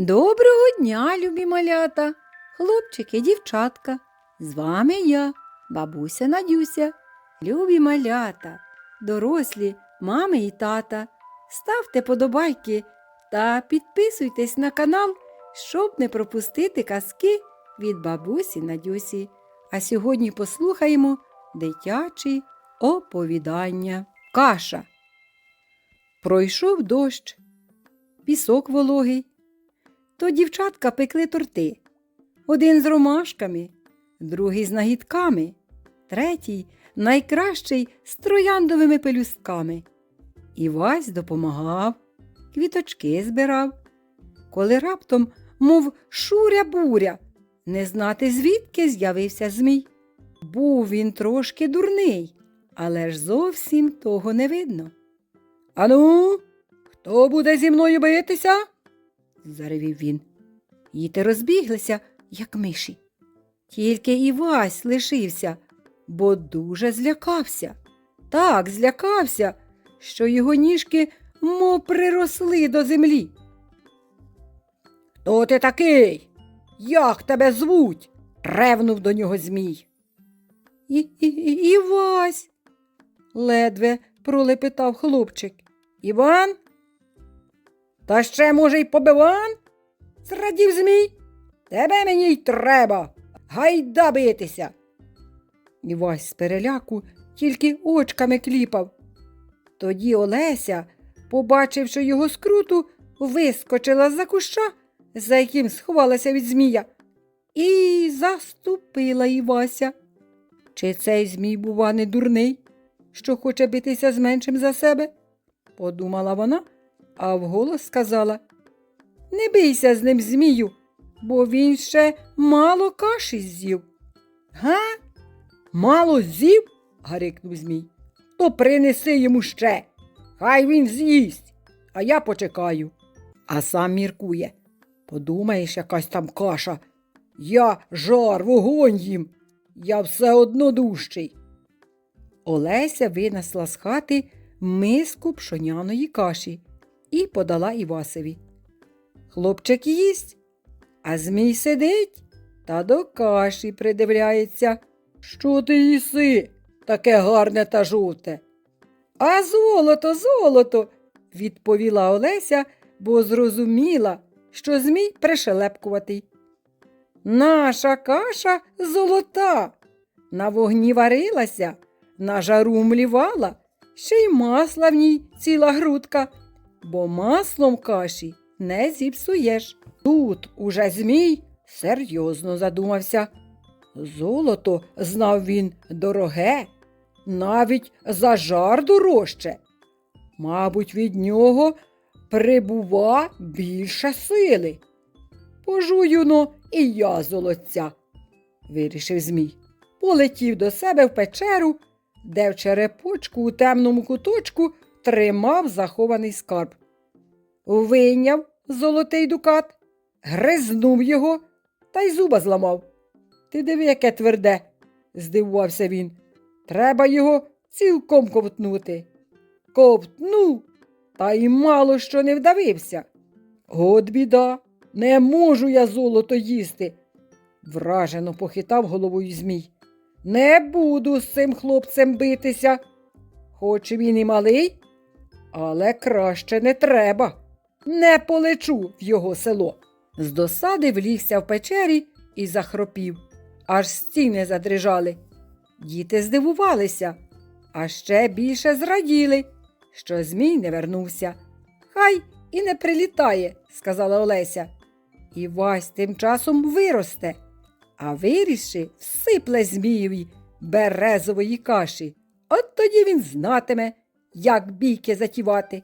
Доброго дня, любі малята, хлопчики, дівчатка. З вами я, бабуся Надюся, любі малята, дорослі, мами і тата. Ставте подобайки та підписуйтесь на канал, щоб не пропустити казки від бабусі Надюсі. А сьогодні послухаємо дитячі оповідання. Каша. Пройшов дощ, пісок вологий. То дівчатка пекли торти. Один з ромашками, другий з нагідками, третій найкращий з трояндовими пелюстками. Івась допомагав, квіточки збирав. Коли раптом, мов шуря буря, не знати звідки з'явився змій. Був він трошки дурний, але ж зовсім того не видно. Ану, хто буде зі мною битися? Заревів він. Діти розбіглися, як миші. Тільки Івась лишився, бо дуже злякався. Так злякався, що його ніжки мов приросли до землі. Хто ти такий? Як тебе звуть? ревнув до нього Змій. І, і, Івась, ледве пролепетав хлопчик. Іван? Та ще, може, й побиван? Зрадів Змій. Тебе мені й треба. Гайда битися. Івась з переляку тільки очками кліпав. Тоді Олеся, побачивши його скруту, вискочила з-за куща, за яким сховалася від Змія, і заступила Івася. Чи цей Змій, бува, не дурний, що хоче битися з меншим за себе? подумала вона, а вголос сказала Не бийся з ним, Змію, бо він ще мало каші з'їв. Га? Мало з'їв? гарикнув Змій. То принеси йому ще. Хай він з'їсть, а я почекаю. А сам міркує. Подумаєш, якась там каша. Я жар, вогонь їм. Я все одно дужчий. Олеся винесла з хати миску пшоняної каші і подала Івасові. Хлопчик їсть, а Змій сидить та до каші придивляється. Що ти їси? Таке гарне та жовте. А золото, золото, відповіла Олеся, бо зрозуміла, що Змій пришелепкуватий. Наша каша золота. На вогні варилася, на жару млівала, ще й масла в ній ціла грудка, бо маслом каші не зіпсуєш. Тут уже Змій серйозно задумався. Золото, знав він, дороге, навіть за жар дорожче. Мабуть, від нього прибува більше сили. Пожуюно і я золотця, вирішив Змій. Полетів до себе в печеру, де в черепочку у темному куточку тримав захований скарб. Вийняв золотий дукат, гризнув його та й зуба зламав. Ти диви, яке тверде, здивувався він. Треба його цілком ковтнути. Ковтнув, та й мало що не вдавився. От біда, не можу я золото їсти. Вражено похитав головою Змій. Не буду з цим хлопцем битися. Хоч він і малий, але краще не треба. Не полечу в його село. З досади влігся в печері і захропів, аж стіни задрижали. Діти здивувалися, а ще більше зраділи, що Змій не вернувся. Хай і не прилітає, сказала Олеся. І Вась тим часом виросте, а вирісши, всипле Змієві березової каші. От тоді він знатиме, як бійки затівати.